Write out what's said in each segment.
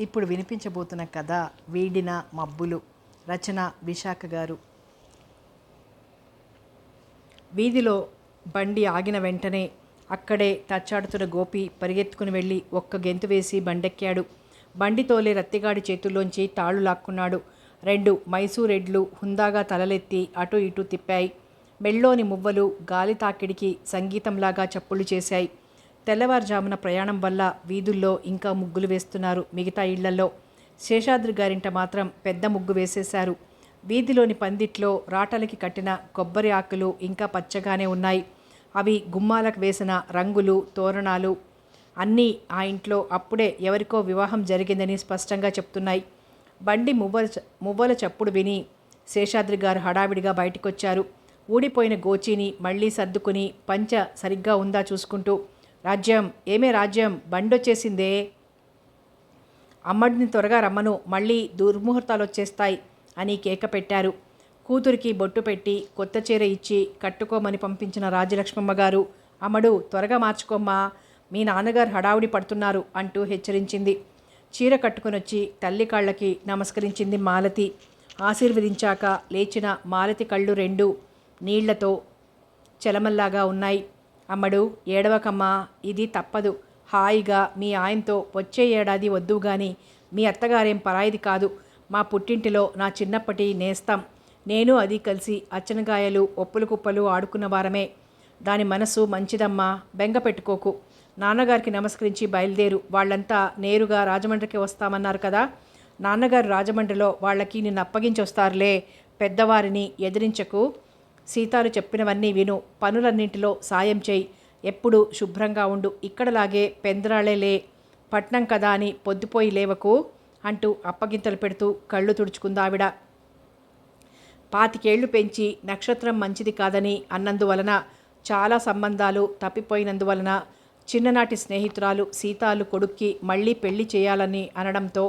ఇప్పుడు వినిపించబోతున్న కథ వీడిన మబ్బులు. రచన విశాఖ గారు. వీధిలో బండి ఆగిన వెంటనే అక్కడే తచ్చాడుతున్న గోపి పరిగెత్తుకుని వెళ్ళి ఒక్క గెంతు వేసి బండెక్కాడు. బండి తోలే రత్తిగాడి చేతుల్లోంచి తాళ్ళు లాక్కున్నాడు. రెండు మైసూరెడ్లు హుందాగా తలలెత్తి అటు ఇటు తిప్పాయి. మెళ్ళోని మువ్వలు గాలి తాకిడికి సంగీతంలాగా చప్పుళ్ళు చేశాయి. తెల్లవారుజామున ప్రయాణం వల్ల వీధుల్లో ఇంకా ముగ్గులు వేస్తున్నారు మిగతా ఇళ్ళలో. శేషాద్రి గారింట మాత్రం పెద్ద ముగ్గు వేసేశారు. వీధిలోని పందిట్లో రాటలకి కట్టిన కొబ్బరి ఆకులు ఇంకా పచ్చగానే ఉన్నాయి. అవి గుమ్మాలకు వేసిన రంగులు తోరణాలు అన్నీ ఆ ఇంట్లో అప్పుడే ఎవరికో వివాహం జరిగిందని స్పష్టంగా చెప్తున్నాయి. బండి మువ్వల చ- మువ్వల చప్పుడు విని శేషాద్రి గారు హడావిడిగా బయటికొచ్చారు. ఊడిపోయిన గోచీని మళ్ళీ సర్దుకుని పంచ సరిగ్గా ఉందా చూసుకుంటూ రాజ్యం ఏమే రాజ్యం? బండొచ్చేసిందే. అమ్మడిని త్వరగా రమ్మను మళ్ళీ దుర్ముహూర్తాలు వచ్చేస్తాయి అని కేక పెట్టారు కూతురికి బొట్టు పెట్టి కొత్త చీర ఇచ్చి కట్టుకోమని పంపించిన రాజలక్ష్మమ్మ గారు అమ్మడు త్వరగా మార్చుకోమ్మా మీ నాన్నగారు హడావుడి పడుతున్నారు అంటూ హెచ్చరించింది. చీర కట్టుకునొచ్చి తల్లి కళ్ళకి నమస్కరించింది మాలతి. ఆశీర్వదించాక లేచిన మాలతి కళ్ళు రెండు నీళ్ళతో చెలమల్లాగా ఉన్నాయి. అమ్మడు ఏడవకమ్మా ఇది తప్పదు. హాయిగా మీ ఆయనతో వచ్చే ఏడాది వద్దు గాని మీ అత్తగారేం పరాయిది కాదు. మా పుట్టింటిలో నా చిన్నప్పటి నేస్తాం. నేను అది కలిసి అచ్చనగాయలు ఒప్పులు కుప్పలు ఆడుకున్న వారమే. దాని మనసు మంచిదమ్మా బెంగ పెట్టుకోకు. నాన్నగారికి నమస్కరించి బయలుదేరు. వాళ్ళంతా నేరుగా రాజమండ్రికి వస్తామన్నారు కదా. నాన్నగారు రాజమండ్రిలో వాళ్ళకి నిన్ను అప్పగించొస్తారులే పెద్దవారిని ఎదిరించకు. సీతాలు చెప్పినవన్నీ విను. పనులన్నింటిలో సాయం చేయి. ఎప్పుడు శుభ్రంగా ఉండు. ఇక్కడలాగే పెందరాళేలే పట్నం కదా అని పొద్దుపోయి లేవకు అంటూ అప్పగింతలు పెడుతూ కళ్ళు తుడుచుకుందావిడ. పాతికేళ్ళు పెంచి నక్షత్రం మంచిది కాదని అన్నందువలన చాలా సంబంధాలు తప్పిపోయినందువలన చిన్ననాటి స్నేహితురాలు సీతాలు కొడుక్కి మళ్ళీ పెళ్ళి చేయాలని అనడంతో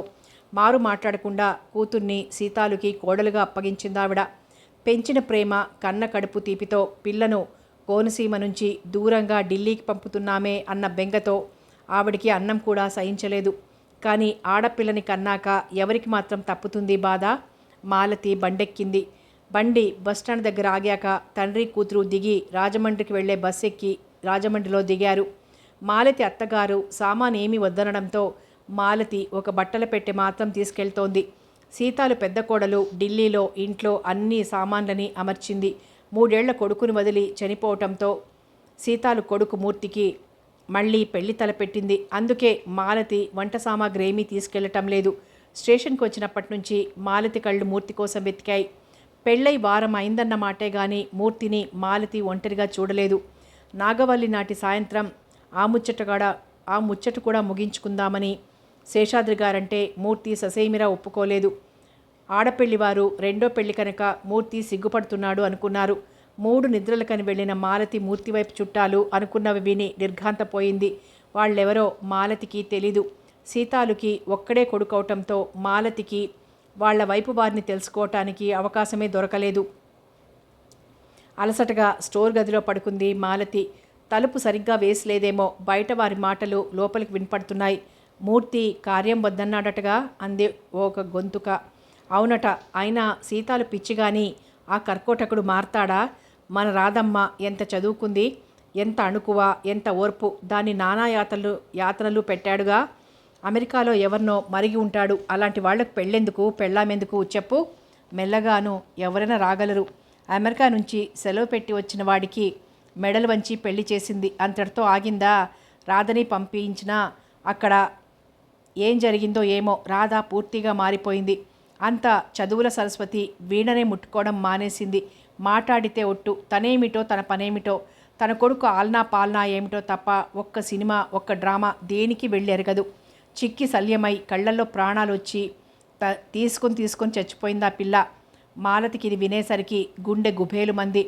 మారు మాట్లాడకుండా కూతుర్ని సీతాలుకి కోడలుగా అప్పగించిందావిడ. పెంచిన ప్రేమ కన్న కడుపు తీపితో పిల్లను కోనసీమ నుంచి దూరంగా ఢిల్లీకి పంపుతున్నామే అన్న బెంగతో ఆవిడికి అన్నం కూడా సహించలేదు. కానీ ఆడపిల్లని కన్నాక ఎవరికి మాత్రం తప్పుతుంది బాధ? మాలతి బండెక్కింది. బండి బస్టాండ్ దగ్గర ఆగాక తండ్రి కూతురు దిగి రాజమండ్రికి వెళ్ళే బస్ ఎక్కి రాజమండ్రిలో దిగారు. మాలతి అత్తగారు సామాన్ ఏమీ వద్దనడంతో మాలతి ఒక బట్టల పెట్టె మాత్రం తీసుకెళ్తోంది. సీతాలు పెద్ద కోడలు ఢిల్లీలో ఇంట్లో అన్ని సామాన్లని అమర్చింది. మూడేళ్ళ కొడుకును వదిలి చనిపోవటంతో సీతాలు కొడుకు మూర్తికి మళ్ళీ పెళ్ళి తలపెట్టింది. అందుకే మాలతి వంట సామాగ్రి ఏమీ తీసుకెళ్ళటం లేదు. స్టేషన్కి వచ్చినప్పటి నుంచి మాలతి కళ్ళు మూర్తి కోసం వెతికాయి. పెళ్ళై వారం అయిందన్న మాటే గాని మూర్తిని మాలతి ఒంటరిగా చూడలేదు. నాగవల్లి నాటి సాయంత్రం ఆ ముచ్చట కూడా ఆ ముచ్చట కూడా ముగించుకుందామని శేషాద్రి గారంటే మూర్తి ససేమిరా ఒప్పుకోలేదు. ఆడపెళ్ళివారు రెండో పెళ్ళి కనుక మూర్తి సిగ్గుపడుతున్నాడు అనుకున్నారు. మూడు నిద్రలకని వెళ్ళిన మాలతి మూర్తి వైపు చుట్టాలు అనుకున్నవి విని నిర్ఘాంతపోయింది. వాళ్ళెవరో మాలతికి తెలీదు. సీతాలుకి ఒక్కడే కొడుకవటంతో మాలతికి వాళ్ళ వైపు వారిని తెలుసుకోవటానికి అవకాశమే దొరకలేదు. అలసటగా స్టోర్ గదిలో పడుకుంది మాలతి. తలుపు సరిగ్గా వేసలేదేమో బయట వారి మాటలు లోపలికి వినపడుతున్నాయి. మూర్తి కార్యం వద్దన్నాడటగా అంది ఒక గొంతుక. అవునట అయినా సీతాలు పిచ్చిగాని ఆ కర్కోటకుడు మారతాడా? మన రాధమ్మ ఎంత చదువుకుంది? ఎంత అణుకువ? ఎంత ఓర్పు? దాన్ని నానా యాతలు యాతనలు పెట్టాడుగా? అమెరికాలో ఎవరినో మరిగి ఉంటాడు. అలాంటి వాళ్ళకు పెళ్ళెందుకు? పెళ్ళామెందుకు? చెప్పు. మెల్లగాను ఎవరైనా రాగలరు. అమెరికా నుంచి సెలవు పెట్టి వచ్చిన వాడికి మెడలు వంచి పెళ్ళి చేసింది. అంతటితో ఆగిందా? రాధని పంపించినా అక్కడ ఏం జరిగిందో ఏమో రాధ పూర్తిగా మారిపోయింది. అంత చదువుల సరస్వతి వీణనే ముట్టుకోవడం మానేసింది. మాట్లాడితే ఒట్టు తనేమిటో తన పనేమిటో తన కొడుకు ఆల్నా పాల్నా ఏమిటో తప్ప ఒక్క సినిమా ఒక్క డ్రామా దేనికి వెళ్ళి ఎరగదు. చిక్కి శల్యమై కళ్ళల్లో ప్రాణాలు వచ్చి త తీసుకొని తీసుకొని చచ్చిపోయిందా పిల్ల. మాలతికి ఇది వినేసరికి గుండె గుబేలు మంది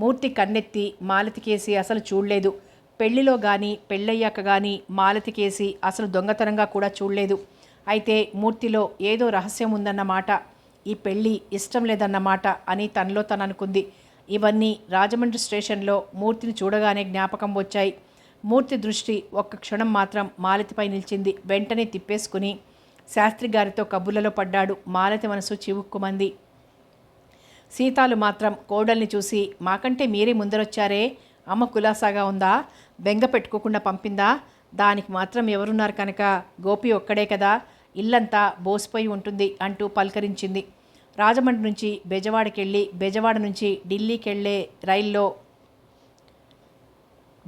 మూర్తి కన్నెత్తి మాలతికేసి అసలు చూడలేదు. పెళ్ళిలో కానీ పెళ్ళయ్యాక కానీ మాలతికేసి అసలు దొంగతనంగా కూడా చూడలేదు. అయితే మూర్తిలో ఏదో రహస్యం ఉందన్నమాట ఈ పెళ్ళి ఇష్టం లేదన్నమాట అని తనలో తను అనుకుంది. ఇవన్నీ రాజమండ్రి స్టేషన్లో మూర్తిని చూడగానే జ్ఞాపకం వచ్చాయి. మూర్తి దృష్టి ఒక్క క్షణం మాత్రం మాలతిపై నిలిచింది. వెంటనే తిప్పేసుకుని శాస్త్రి గారితో కబుర్లలో పడ్డాడు. మాలతి మనసు చివుక్కుమంది. సీతాలు మాత్రం కోడల్ని చూసి మాకంటే మీరే ముందరొచ్చారే? అమ్మ కులాసాగా ఉందా? బెంగ పెట్టుకోకుండా పంపిందా? దానికి మాత్రం ఎవరున్నారు కనుక? గోపి ఒక్కడే కదా. ఇల్లంతా బోసిపోయి ఉంటుంది అంటూ పలకరించింది. రాజమండ్రి నుంచి బెజవాడకెళ్ళి బెజవాడ నుంచి ఢిల్లీకి వెళ్ళే రైల్లో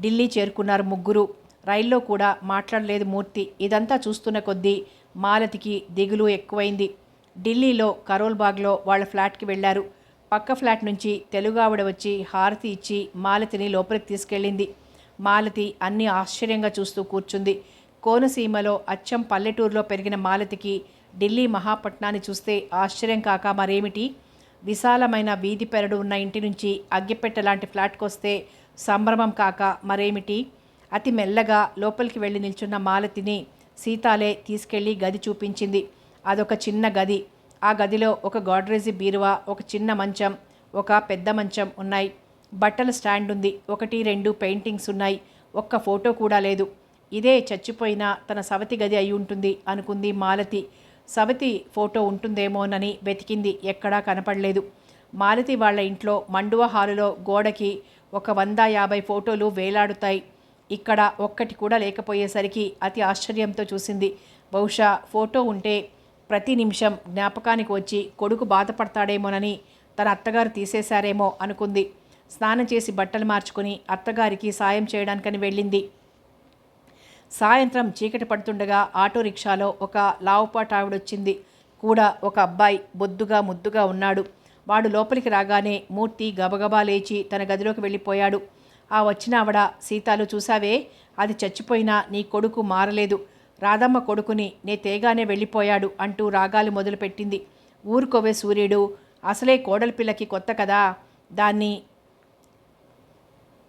ఢిల్లీ చేరుకున్నారు ముగ్గురు. రైల్లో కూడా మాట్లాడలేదు మూర్తి. ఇదంతా చూస్తున్న కొద్దీ మాలతికి దిగులు ఎక్కువైంది. ఢిల్లీలో కరోల్బాగ్లో వాళ్ళ ఫ్లాట్కి వెళ్ళారు. పక్క ఫ్లాట్ నుంచి తెలుగు ఆవిడ వచ్చి హారతి ఇచ్చి మాలతిని లోపలికి తీసుకెళ్ళింది. మాలతి అన్ని ఆశ్చర్యంగా చూస్తూ కూర్చుంది. కోనసీమలో అచ్చం పల్లెటూరులో పెరిగిన మాలతికి ఢిల్లీ మహాపట్నాన్ని చూస్తే ఆశ్చర్యం కాక మరేమిటి? విశాలమైన వీధి పెరడు ఉన్న ఇంటి నుంచి అగ్గిపెట్టె లాంటి ఫ్లాట్కి వస్తే సంభ్రమం కాక మరేమిటి? అతి మెల్లగా లోపలికి వెళ్ళి నిల్చున్న మాలతిని సీతాలే తీసుకెళ్ళి గది చూపించింది. అదొక చిన్న గది. ఆ గదిలో ఒక గోడ్రేజీ బీరువా ఒక చిన్న మంచం ఒక పెద్ద మంచం ఉన్నాయి. బట్టల స్టాండ్ ఉంది. ఒకటి రెండు పెయింటింగ్స్ ఉన్నాయి. ఒక్క ఫోటో కూడా లేదు. ఇదే చచ్చిపోయిన తన సవతి గది అయి ఉంటుంది అనుకుంది మాలతి. సవతి ఫోటో ఉంటుందేమోనని వెతికింది. ఎక్కడా కనపడలేదు. మాలతి వాళ్ళ ఇంట్లో మండువ హాలులో గోడకి ఒక వంద యాభై ఫోటోలు వేలాడుతాయి. ఇక్కడ ఒక్కటి కూడా లేకపోయేసరికి అతి ఆశ్చర్యంతో చూసింది. బహుశా ఫోటో ఉంటే ప్రతి నిమిషం జ్ఞాపకానికి వచ్చి కొడుకు బాధపడతాడేమోనని తన అత్తగారు తీసేశారేమో అనుకుంది. స్నానం చేసి బట్టలు మార్చుకుని అత్తగారికి సాయం చేయడానికని వెళ్ళింది. సాయంత్రం చీకటి పడుతుండగా ఆటో రిక్షాలో ఒక లావుపాటావిడొచ్చింది కూడా ఒక అబ్బాయి బొద్దుగా ముద్దుగా ఉన్నాడు. వాడు లోపలికి రాగానే మూర్తి గబగబా లేచి తన గదిలోకి వెళ్ళిపోయాడు. ఆ వచ్చిన ఆవిడ సీతాలు చూసావే అది చచ్చిపోయినా నీ కొడుకు మారలేదు. రాధమ్మ కొడుకుని నే తేగానే వెళ్ళిపోయాడు అంటూ రాగాలు మొదలుపెట్టింది. ఊరుకోవే సూర్యుడు అసలే కోడలి పిల్లకి కొత్త కదా దాన్ని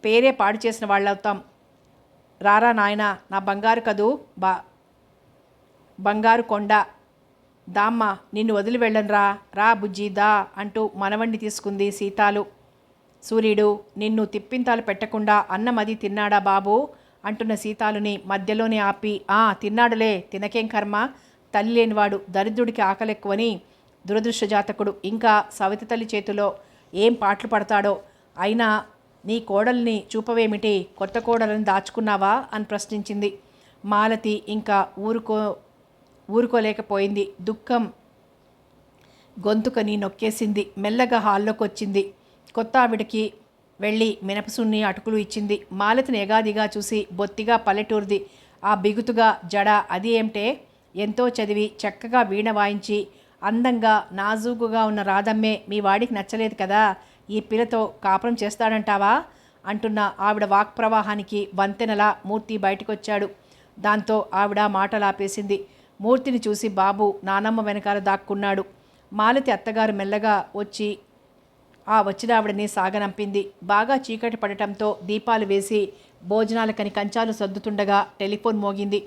పేరే పాడు చేసిన వాళ్ళవుతాం. రారా నాయన నా బంగారు కదూ బా బంగారు కొండ. దామ్మ నిన్ను వదిలి వెళ్ళనురా రా బుజ్జి దా అంటూ మనవణ్ణి తీసుకుంది సీతాలు. సూర్యుడు నిన్ను తిప్పింతాలు పెట్టకుండా అన్నం అది తిన్నాడా బాబు? అంటున్న సీతాలుని మధ్యలోనే ఆపి ఆ తిన్నాడులే తినకేం కర్మ? తల్లి లేనివాడు దరిద్రుడికి ఆకలెక్కువని దురదృష్టజాతకుడు ఇంకా సవితి తల్లి చేతిలో ఏం పాటలు పడతాడో? అయినా నీ కోడల్ని చూపవేమిటి? కొత్త కోడలను దాచుకున్నావా? అని ప్రశ్నించింది. మాలతి ఇంకా ఊరుకో ఊరుకోలేకపోయింది. దుఃఖం గొంతుకని నొక్కేసింది. మెల్లగా హాల్లోకి వచ్చింది కొత్త ఆవిడకి వెళ్ళి మినపసున్ని అటుకులు ఇచ్చింది. మాలతిని ఎగాదిగా చూసి బొత్తిగా పల్లెటూరిది. ఆ బిగుతుగా జడ అది ఏమిటే? ఎంతో చదివి చక్కగా వీణ వాయించి అందంగా నాజూకుగా ఉన్న రాధమ్మే మీ వాడికి నచ్చలేదు కదా? ఈ పిల్లతో కాపురం చేస్తాడంటావా? అంటున్న ఆవిడ వాక్ ప్రవాహానికి వంతెనలా మూర్తి బయటకొచ్చాడు. దాంతో ఆవిడ మాటలాపేసింది. మూర్తిని చూసి బాబు నానమ్మ వెనకాల దాక్కున్నాడు. మాలతి అత్తగారు మెల్లగా వచ్చి ఆ వచ్చిన ఆవిడని సాగనంపింది. బాగా చీకటి పడటంతో దీపాలు వేసి భోజనాలకని కంచాలు సర్దుతుండగా టెలిఫోన్ మోగింది.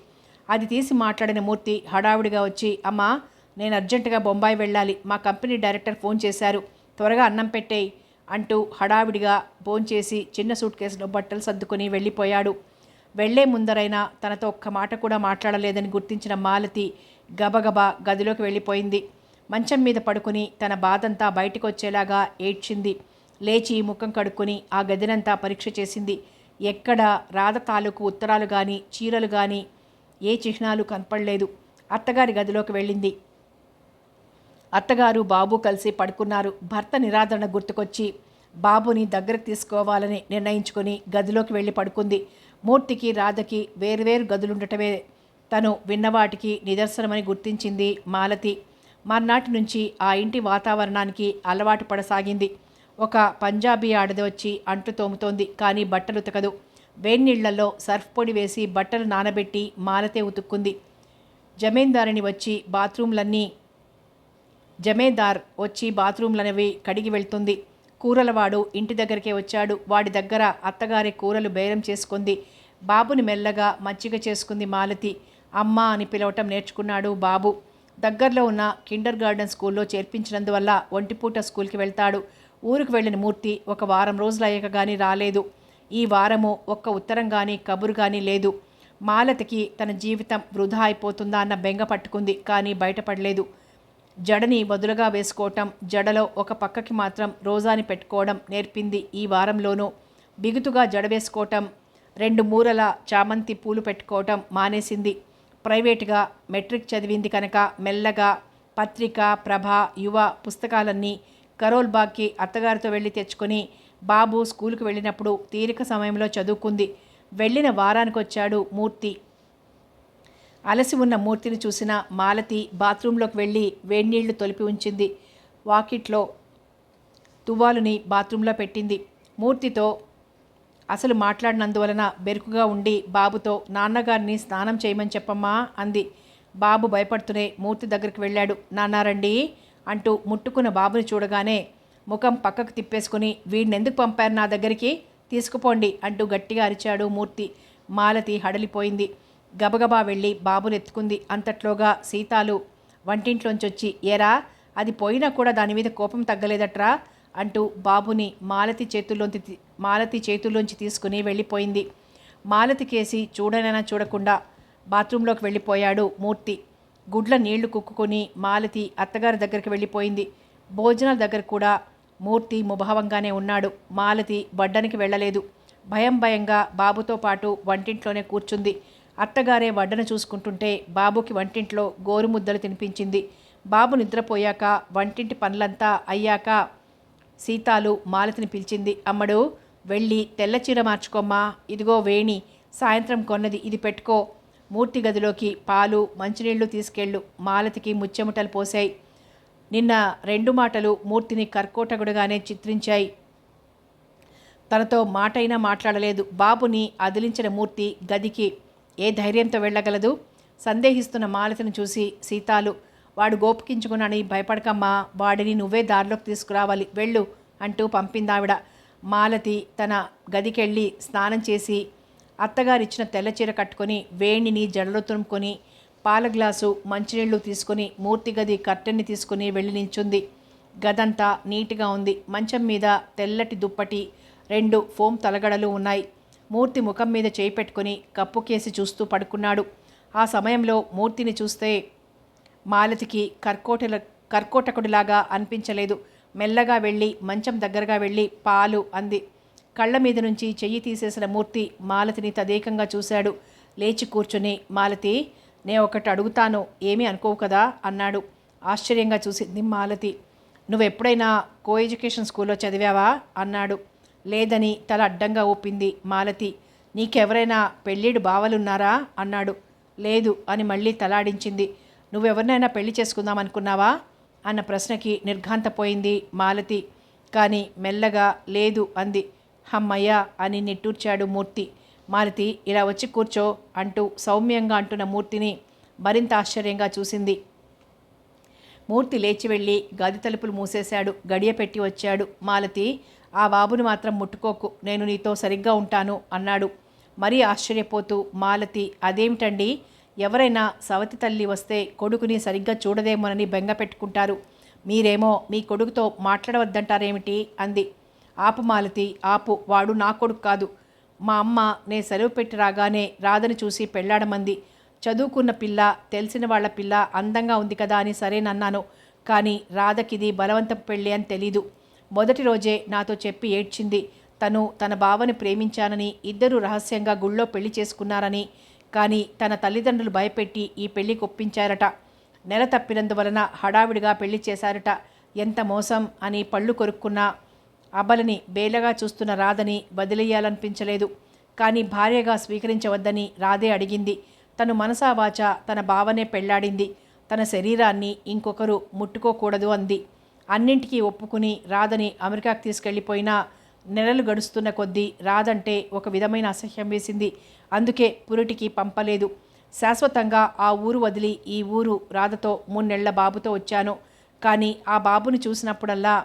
అది తీసి మాట్లాడిన మూర్తి హడావిడిగా వచ్చి అమ్మా నేను అర్జెంటుగా బొంబాయి వెళ్ళాలి. మా కంపెనీ డైరెక్టర్ ఫోన్ చేశారు. త్వరగా అన్నం పెట్టేయి అంటూ హడావిడిగా చేసి చిన్న సూట్ కేసులో బట్టలు సర్దుకొని వెళ్ళిపోయాడు. వెళ్ళే ముందరైనా తనతో ఒక్క మాట కూడా మాట్లాడలేదని గుర్తించిన మాలతి గబగబా గదిలోకి వెళ్ళిపోయింది. మంచం మీద పడుకుని తన బాధంతా బయటకొచ్చేలాగా ఏడ్చింది. లేచి ముఖం కడుక్కొని ఆ గదినంతా పరీక్ష చేసింది. ఎక్కడ రాధ తాలూకు ఉత్తరాలు కానీ చీరలు కానీ ఏ చిహ్నాలు కనపడలేదు. అత్తగారి గదిలోకి వెళ్ళింది. అత్తగారు బాబు కలిసి పడుకున్నారు. భర్త నిరాదరణ గుర్తుకొచ్చి బాబుని దగ్గరకు తీసుకోవాలని నిర్ణయించుకొని గదిలోకి వెళ్ళి పడుకుంది. మూర్తికి రాధకి వేరువేరు గదులుండటమే తను విన్నవాటికి నిదర్శనమని గుర్తించింది మాలతి. మర్నాటి నుంచి ఆ ఇంటి వాతావరణానికి అలవాటు పడసాగింది. ఒక పంజాబీ ఆడది వచ్చి అంటు తోముతోంది కానీ బట్టలు ఉతకదు. వేన్నీళ్ళలో సర్ఫ్ పొడి వేసి బట్టలు నానబెట్టి మాలతే ఉతుక్కుంది. జమీందారిని వచ్చి బాత్రూంలన్నీ జమేదార్ వచ్చి బాత్రూంలనేవి కడిగి వెళ్తుంది. కూరలవాడు ఇంటి దగ్గరికే వచ్చాడు. వాడి దగ్గర అత్తగారి కూరలు బేరం చేసుకుంది. బాబుని మెల్లగా మచ్చిగ చేసుకుంది మాలతి. అమ్మ అని పిలవటం నేర్చుకున్నాడు బాబు. దగ్గరలో ఉన్న కిండర్ గార్డెన్ స్కూల్లో చేర్పించినందువల్ల ఒంటిపూట స్కూల్కి వెళ్తాడు. ఊరికి వెళ్ళిన మూర్తి ఒక వారం రోజులు అయ్యాక కానీ రాలేదు. ఈ వారము ఒక్క ఉత్తరం కానీ కబురు కానీ లేదు. మాలతికి తన జీవితం వృధా అయిపోతుందా అన్న బెంగ పట్టుకుంది కానీ బయటపడలేదు. జడని వదులుగా వేసుకోవటం జడలో ఒక పక్కకి మాత్రం రోజాని పెట్టుకోవడం నేర్పింది ఈ వారంలోనూ. బిగుతుగా జడ వేసుకోవటం రెండు మూరల చామంతి పూలు పెట్టుకోవటం మానేసింది. ప్రైవేటుగా మెట్రిక్ చదివింది కనుక మెల్లగా పత్రిక ప్రభ యువ పుస్తకాలన్నీ కరోల్ బాగ్కి అత్తగారితో వెళ్ళి తెచ్చుకొని బాబు స్కూల్కి వెళ్ళినప్పుడు తీరిక సమయంలో చదువుకుంది. వెళ్ళిన వారానికి వచ్చాడు మూర్తి. అలసి ఉన్న మూర్తిని చూసిన మాలతి బాత్రూంలోకి వెళ్ళి వేడినీళ్ళు తొలిపి ఉంచింది. వాకిట్లో తువ్వాలుని బాత్రూంలో పెట్టింది. మూర్తితో అసలు మాట్లాడినందువలన బెరుకుగా ఉండి బాబుతో నాన్నగారిని స్నానం చేయమని చెప్పమ్మా అంది. బాబు భయపడుతూనే మూర్తి దగ్గరికి వెళ్ళాడు. నాన్నారండి అంటూ ముట్టుకున్న బాబుని చూడగానే ముఖం పక్కకు తిప్పేసుకుని వీడినెందుకు పంపారు నా దగ్గరికి? తీసుకుపోండి అంటూ గట్టిగా అరిచాడు మూర్తి. మాలతి హడలిపోయింది. గబగబా వెళ్ళి బాబుని ఎత్తుకుంది. అంతట్లోగా సీతాలు వంటింట్లోంచి వచ్చి ఏరా అది పోయినా కూడా దాని మీద కోపం తగ్గలేదట్రా అంటూ బాబుని మాలతి చేతుల్లోంచి మాలతి చేతుల్లోంచి తీసుకుని వెళ్ళిపోయింది. మాలతి కేసి చూడనైనా చూడకుండా బాత్రూంలోకి వెళ్ళిపోయాడు మూర్తి. గుడ్ల నీళ్ళు కుక్కుకొని మాలతి అత్తగారి దగ్గరికి వెళ్ళిపోయింది. భోజనాల దగ్గర కూడా మూర్తి ముభావంగానే ఉన్నాడు. మాలతి వడ్డానికి వెళ్ళలేదు. భయం భయంగా బాబుతో పాటు వంటింట్లోనే కూర్చుంది. అత్తగారే వడ్డన చూసుకుంటుంటే బాబుకి వంటింట్లో గోరుముద్దలు తినిపించింది. బాబు నిద్రపోయాక వంటింటి పనులంతా అయ్యాక సీతాలు మాలతిని పిలిచింది. అమ్మడు వెళ్ళి తెల్ల చీర మార్చుకోమ్మా. ఇదిగో వేణి సాయంత్రం కొన్నది ఇది పెట్టుకో. మూర్తి గదిలోకి పాలు మంచినీళ్ళు తీసుకెళ్ళు. మాలతికి ముచ్చెముటలు పోసాయి నిన్న రెండు మాటలు మూర్తిని కర్కోటకుడుగానే చిత్రించాయి. తనతో మాటైనా మాట్లాడలేదు. బాబుని అదిలించిన మూర్తి గదికి ఏ ధైర్యంతో వెళ్ళగలదు? సందేహిస్తున్న మాలతిని చూసి సీతాలు వాడు గోపికించుకున్నానని భయపడకమ్మా. వాడిని నువ్వే దారిలోకి తీసుకురావాలి. వెళ్ళు అంటూ పంపిందావిడ. మాలతి తన గదికెళ్ళి స్నానం చేసి అత్తగారిచ్చిన తెల్ల చీర కట్టుకొని వేణిని జడలో తురుముకొని పాల గ్లాసు మంచినీళ్ళు తీసుకొని మూర్తి గది కర్టెన్ని తీసుకుని వెళ్ళి నించుంది. గదంతా నీట్గా ఉంది. మంచం మీద తెల్లటి దుప్పటి రెండు ఫోమ్ తలగడలు ఉన్నాయి. మూర్తి ముఖం మీద చేయి పెట్టుకుని కప్పుకేసి చూస్తూ పడుకున్నాడు. ఆ సమయంలో మూర్తిని చూస్తే మాలతికి కర్కోటల కర్కోటకుడిలాగా అనిపించలేదు. మెల్లగా వెళ్ళి మంచం దగ్గరగా వెళ్ళి పాలు అంది. కళ్ళ మీద నుంచి చెయ్యి తీసేసిన మూర్తి మాలతిని తదేకంగా చూశాడు. లేచి కూర్చుని మాలతి నే ఒకటి అడుగుతాను. ఏమీ అనుకోవు కదా? అన్నాడు. ఆశ్చర్యంగా చూసింది మాలతి. నువ్వు ఎప్పుడైనా కో ఎడ్యుకేషన్ స్కూల్లో చదివావా? అన్నాడు. లేదని తల అడ్డంగా ఊపింది మాలతి. నీకెవరైనా పెళ్ళిడు బావలున్నారా? అన్నాడు. లేదు అని మళ్ళీ తలాడించింది. నువ్వెవరినైనా పెళ్ళి చేసుకుందాం అనుకున్నావా? అన్న ప్రశ్నకి నిర్ఘాంతపోయింది మాలతి. కానీ మెల్లగా లేదు అంది. హమ్మయ్య అని నిట్టూర్చాడు మూర్తి. మాలతి ఇలా వచ్చి కూర్చో అంటూ సౌమ్యంగా అంటున్న మూర్తిని మరింత ఆశ్చర్యంగా చూసింది. మూర్తి లేచి వెళ్ళి గది తలుపులు మూసేశాడు. గడియ పెట్టి వచ్చాడు. మాలతి ఆ బాబుని మాత్రం ముట్టుకోకు. నేను నీతో సరిగ్గా ఉంటాను అన్నాడు. మరీ ఆశ్చర్యపోతూ మాలతి అదేమిటండి? ఎవరైనా సవతి తల్లి వస్తే కొడుకుని సరిగ్గా చూడదేమోనని బెంగ పెట్టుకుంటారు. మీరేమో మీ కొడుకుతో మాట్లాడవద్దంటారేమిటి? అంది. ఆపు మాలతి ఆపు. వాడు నా కొడుకు కాదు. మా అమ్మ నే సెలవు పెట్టి రాగానే రాదని చూసి పెళ్ళాడమంది చదువుకున్న పిల్ల తెలిసిన వాళ్ళ పిల్ల అందంగా ఉంది కదా అని సరేనన్నాను కానీ రాధకిది బలవంతపు పెళ్ళి అని తెలీదు. మొదటి రోజే నాతో చెప్పి ఏడ్చింది. తను తన బావని ప్రేమించానని ఇద్దరు రహస్యంగా గుళ్ళో పెళ్ళి చేసుకున్నారని కానీ తన తల్లిదండ్రులు భయపెట్టి ఈ పెళ్ళికి ఒప్పించారట నెల తప్పినందువలన హడావిడిగా పెళ్ళి చేశారట. ఎంత మోసం అని పళ్ళు కొరుక్కున్నా అబలని బేలగా చూస్తున్న రాధని వదిలేయాలనిపించలేదు. కానీ భార్యగా స్వీకరించవద్దని రాధే అడిగింది. తను మనసావాచ తన భావనే పెళ్ళాడింది. తన శరీరాన్ని ఇంకొకరు ముట్టుకోకూడదు అంది. అన్నింటికీ ఒప్పుకుని రాధని అమెరికాకు తీసుకెళ్ళిపోయినా నెలలు గడుస్తున్న కొద్దీ రాదంటే ఒక విధమైన అసహ్యం వేసింది. అందుకే పురిటికి పంపలేదు. శాశ్వతంగా ఆ ఊరు వదిలి ఈ ఊరు రాధతో మూన్నెళ్ళ బాబుతో వచ్చాను. కానీ ఆ బాబుని చూసినప్పుడల్లా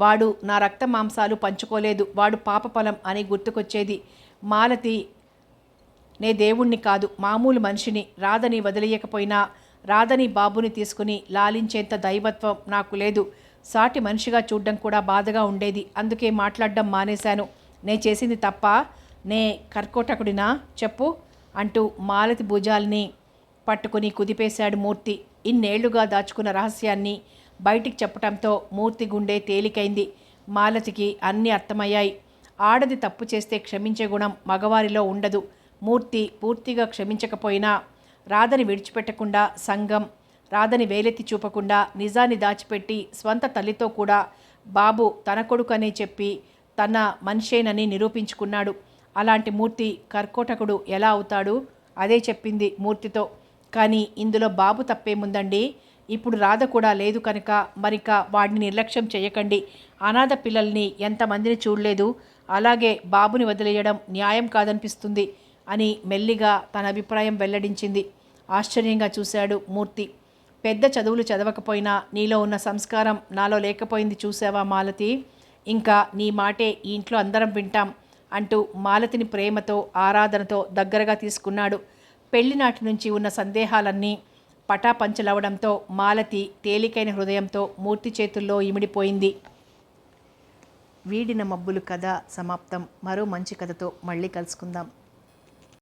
వాడు నా రక్త మాంసాలు పంచుకోలేదు. వాడు పాప పొలం అని గుర్తుకొచ్చేది. మాలతి నే దేవుణ్ణి కాదు మామూలు మనిషిని. రాధని వదిలేయకపోయినా రాధని బాబుని తీసుకుని లాలించేంత దైవత్వం నాకు లేదు. సాటి మనిషిగా చూడడం కూడా బాధగా ఉండేది. అందుకే మాట్లాడడం మానేశాను. నే చేసింది తప్ప నే కర్కోటకుడినా చెప్పు అంటూ మాలతి భుజాల్ని పట్టుకుని కుదిపేశాడు మూర్తి. ఇన్నేళ్ళుగా దాచుకున్న రహస్యాన్ని బయటికి చెప్పటంతో మూర్తి గుండె తేలికైంది. మాలతికి అన్నీ అర్థమయ్యాయి. ఆడది తప్పు చేస్తే క్షమించే గుణం మగవారిలో ఉండదు. మూర్తి పూర్తిగా క్షమించకపోయినా రాధని విడిచిపెట్టకుండా సంఘం రాధని వేలెత్తి చూపకుండా నిజాన్ని దాచిపెట్టి స్వంత తల్లితో కూడా బాబు తన కొడుకనే చెప్పి తన మనిషేనని నిరూపించుకున్నాడు. అలాంటి మూర్తి కర్కోటకుడు ఎలా అవుతాడు? అదే చెప్పింది మూర్తితో. కానీ ఇందులో బాబు తప్పేముందండి? ఇప్పుడు రాధ కూడా లేదు కనుక మరిక వాడిని నిర్లక్ష్యం చేయకండి. అనాథ పిల్లల్ని ఎంతమందిని చూడలేదు? అలాగే బాబుని వదిలేయడం న్యాయం కాదనిపిస్తుంది అని మెల్లిగా తన అభిప్రాయం వెల్లడించింది. ఆశ్చర్యంగా చూశాడు మూర్తి. పెద్ద చదువులు చదవకపోయినా నీలో ఉన్న సంస్కారం నాలో లేకపోయింది చూసావా మాలతి? ఇంకా నీ మాటే ఈ ఇంట్లో అందరం వింటాం అంటూ మాలతిని ప్రేమతో ఆరాధనతో దగ్గరగా తీసుకున్నాడు. పెళ్ళినాటి నుంచి ఉన్న సందేహాలన్నీ పటాపంచలవడంతో మాలతి తేలికైన హృదయంతో మూర్తి చేతుల్లో ఇమిడిపోయింది. వీడిన మబ్బులు కథ సమాప్తం. మరో మంచి కథతో మళ్ళీ కలుసుకుందాం.